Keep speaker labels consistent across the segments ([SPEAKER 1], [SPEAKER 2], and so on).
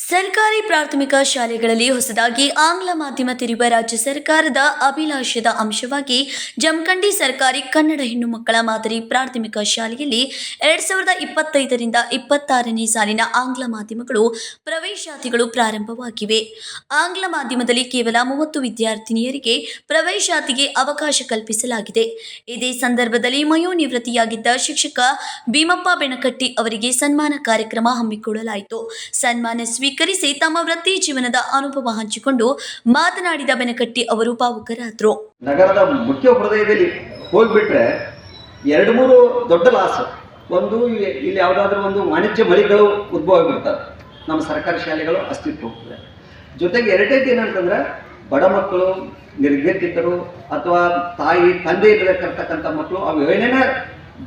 [SPEAKER 1] ಸರ್ಕಾರಿ ಪ್ರಾಥಮಿಕ ಶಾಲೆಗಳಲ್ಲಿ ಹೊಸದಾಗಿ ಆಂಗ್ಲ ಮಾಧ್ಯಮ ತೆರೆಯುವ ರಾಜ್ಯ ಸರ್ಕಾರದ ಅಭಿಲಾಷದ ಅಂಶವಾಗಿ ಜಮಖಂಡಿ ಸರ್ಕಾರಿ ಕನ್ನಡ ಹೆಣ್ಣು ಮಕ್ಕಳ ಮಾದರಿ ಪ್ರಾಥಮಿಕ ಶಾಲೆಯಲ್ಲಿ ಎರಡ್ ಸಾವಿರದ ಇಪ್ಪತ್ತೈದರಿಂದ ಇಪ್ಪತ್ತಾರನೇ ಸಾಲಿನ ಆಂಗ್ಲ ಮಾಧ್ಯಮಗಳು ಪ್ರವೇಶಾತಿಗಳು ಪ್ರಾರಂಭವಾಗಿವೆ. ಆಂಗ್ಲ ಮಾಧ್ಯಮದಲ್ಲಿ ಕೇವಲ ಮೂವತ್ತು ವಿದ್ಯಾರ್ಥಿನಿಯರಿಗೆ ಪ್ರವೇಶಾತಿಗೆ ಅವಕಾಶ ಕಲ್ಪಿಸಲಾಗಿದೆ. ಇದೇ ಸಂದರ್ಭದಲ್ಲಿ ಮಯೋನಿವೃತ್ತಿಯಾಗಿದ್ದ ಶಿಕ್ಷಕ ಭೀಮಪ್ಪ ಬೆಣಕಟ್ಟಿ ಅವರಿಗೆ ಸನ್ಮಾನ ಕಾರ್ಯಕ್ರಮ ಹಮ್ಮಿಕೊಳ್ಳಲಾಯಿತು. ಸನ್ಮಾನ ಸ್ವೀಕರಿಸಿ ತಮ್ಮ ವೃತ್ತಿ ಜೀವನದ ಅನುಭವ ಹಂಚಿಕೊಂಡು ಮಾತನಾಡಿದ ಬೆನಕಟ್ಟಿ ಅವರು ಭಾವುಕರಾದರು.
[SPEAKER 2] ನಗರದ ಮುಖ್ಯ ಹೃದಯದಲ್ಲಿ ಹೋಗ್ಬಿಟ್ರೆ ಎರಡು ಮೂರು ದೊಡ್ಡ ಲಾಸ್ ಒಂದು ಇಲ್ಲಿ ಯಾವುದಾದ್ರೂ ಒಂದು ವಾಣಿಜ್ಯ ಮಳಿಗಳು ಉದ್ಭವ ಆಗಿಬಿಡ್ತವೆ. ನಮ್ಮ ಸರ್ಕಾರಿ ಶಾಲೆಗಳು ಅಸ್ತಿತ್ವ ಹೋಗ್ತದೆ. ಜೊತೆಗೆ ಎರಡನೇದು ಏನಂತಂದ್ರೆ ಬಡ ಮಕ್ಕಳು, ನಿರ್ಗತಿಕರು ಅಥವಾ ತಾಯಿ, ತಂದೆ ಇರತಕ್ಕಂಥ ಮಕ್ಕಳು, ಅವು ಏನೇನೇ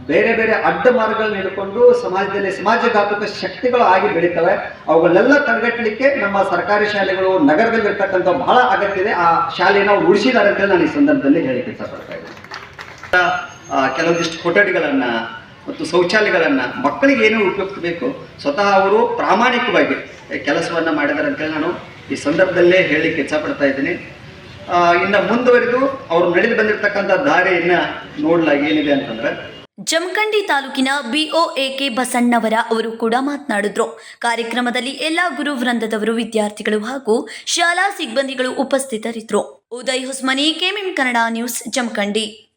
[SPEAKER 2] ಬೇರೆ ಬೇರೆ ಅಡ್ಡ ಮಾರ್ಗಗಳನ್ನ ಹಿಡ್ಕೊಂಡು ಸಮಾಜದಲ್ಲಿ ಸಮಾಜಘಾತಕ ಶಕ್ತಿಗಳು ಆಗಿ ಬೆಳೀತವೆ. ಅವುಗಳನ್ನೆಲ್ಲ ತಡೆಗಟ್ಟಲಿಕ್ಕೆ ನಮ್ಮ ಸರ್ಕಾರಿ ಶಾಲೆಗಳು ನಗರದಲ್ಲಿ ಇರ್ತಕ್ಕಂಥ ಬಹಳ ಅಗತ್ಯ ಇದೆ ಆ ಶಾಲೆನ ಉಳಿಸಿದ್ದಾರೆ ಅಂತ ನಾನು ಈ ಸಂದರ್ಭದಲ್ಲಿ ಹೇಳಿ ಇಷ್ಟಪಡ್ತಾ ಇದ್ದೀನಿ. ಕೆಲವೊಂದಿಷ್ಟು ಕೊಠಡಿಗಳನ್ನು ಮತ್ತು ಶೌಚಾಲಯಗಳನ್ನು ಮಕ್ಕಳಿಗೆ ಏನು ಉಪಯುಕ್ತ ಬೇಕು ಸ್ವತಃ ಅವರು ಪ್ರಾಮಾಣಿಕವಾಗಿ ಕೆಲಸವನ್ನು ಮಾಡಿದ್ದಾರೆ ಅಂತೇಳಿ ನಾನು ಈ ಸಂದರ್ಭದಲ್ಲೇ ಹೇಳಲಿಕ್ಕೆ ಇಚ್ಛಪಡ್ತಾ ಇದ್ದೀನಿ. ಇನ್ನು ಮುಂದುವರಿದು ಅವರು ನಡೆದು ಬಂದಿರತಕ್ಕಂಥ ದಾರಿಯನ್ನು ನೋಡಲಾಗಿ ಏನಿದೆ ಅಂತಂದ್ರೆ
[SPEAKER 1] ಜಮಖಂಡಿ ತಾಲೂಕಿನ ಬಿಒಎಕೆ ಬಸಣ್ಣವರ ಅವರು ಕೂಡ ಮಾತನಾಡಿದ್ರು. ಕಾರ್ಯಕ್ರಮದಲ್ಲಿ ಎಲ್ಲಾ ಗುರು ವೃಂದದವರು ವಿದ್ಯಾರ್ಥಿಗಳು ಹಾಗೂ ಶಾಲಾ ಸಿಬ್ಬಂದಿಗಳು ಉಪಸ್ಥಿತರಿದ್ದರು. Uday Husmani, KMM Kannada news, Jamkhandi.